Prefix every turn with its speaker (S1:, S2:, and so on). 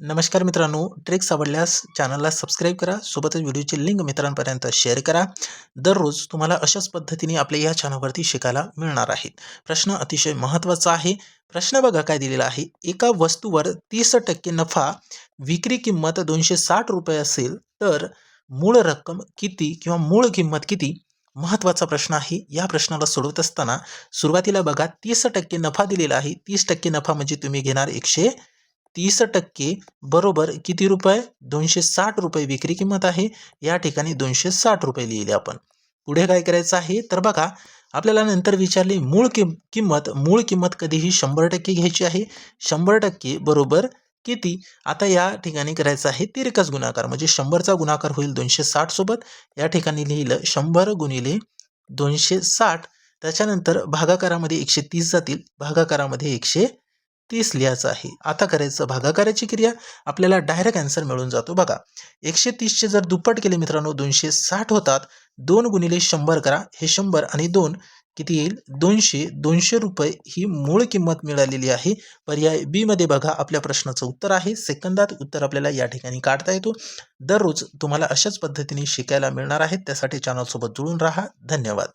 S1: नमस्कार मित्रांनो ट्रिक्स आवडल्यास चॅनलला सबस्क्राईब करा सोबतच व्हिडिओची लिंक मित्रांपर्यंत शेअर करा. दररोज तुम्हाला अशाच पद्धतीने आपल्या या चॅनलवरती शिकायला मिळणार आहेत प्रश्न अतिशय महत्त्वाचा आहे. प्रश्न बघा काय दिलेला आहे. एका वस्तूवर तीस टक्के नफा विक्री किंमत दोनशे साठ रुपये असेल तर मूळ रक्कम किती किंवा मूळ किंमत किती? महत्त्वाचा प्रश्न आहे. या प्रश्नाला सोडवत असताना सुरुवातीला बघा तीस टक्के नफा दिलेला आहे. तीस टक्के नफा म्हणजे तुम्ही घेणार एकशे तीस टक्के बरोबर किती रुपये? दोनशे साठ रुपये विक्री किंमत आहे. या ठिकाणी दोनशे साठ रुपये लिहिले आपण. पुढे काय करायचं आहे? तर बघा आपल्याला नंतर विचारले मूळ किम किंमत मूळ किंमत कधीही शंभर टक्के घ्यायची आहे? शंभर टक्के बरोबर किती? आता या ठिकाणी करायचं आहे तिरकस गुणाकार. म्हणजे शंभरचा गुणाकार होईल दोनशे साठ सोबत. या ठिकाणी लिहिलं शंभर गुणिले दोनशे साठ. त्याच्यानंतर भागाकारामध्ये एकशे तीस जातील. भागाकारामध्ये एकशे तीस लिहायचं आहे. आता करायचं भागाकाराची क्रिया आपल्याला डायरेक्ट आन्सर मिळून जातो. बघा एकशे तीसचे जर दुप्पट केले मित्रांनो दोनशे साठ होतात. दोन गुणिले शंभर करा. हे शंभर आणि दोन किती येईल? दोनशे दोनशे रुपये ही मूळ किंमत मिळालेली आहे. पर्याय बीमध्ये बघा आपल्या प्रश्नाचं उत्तर आहे. सेकंदात उत्तर आपल्याला या ठिकाणी काढता येतो. दररोज तुम्हाला अशाच पद्धतीने शिकायला मिळणार आहे. त्यासाठी चॅनलसोबत जुळून राहा. धन्यवाद.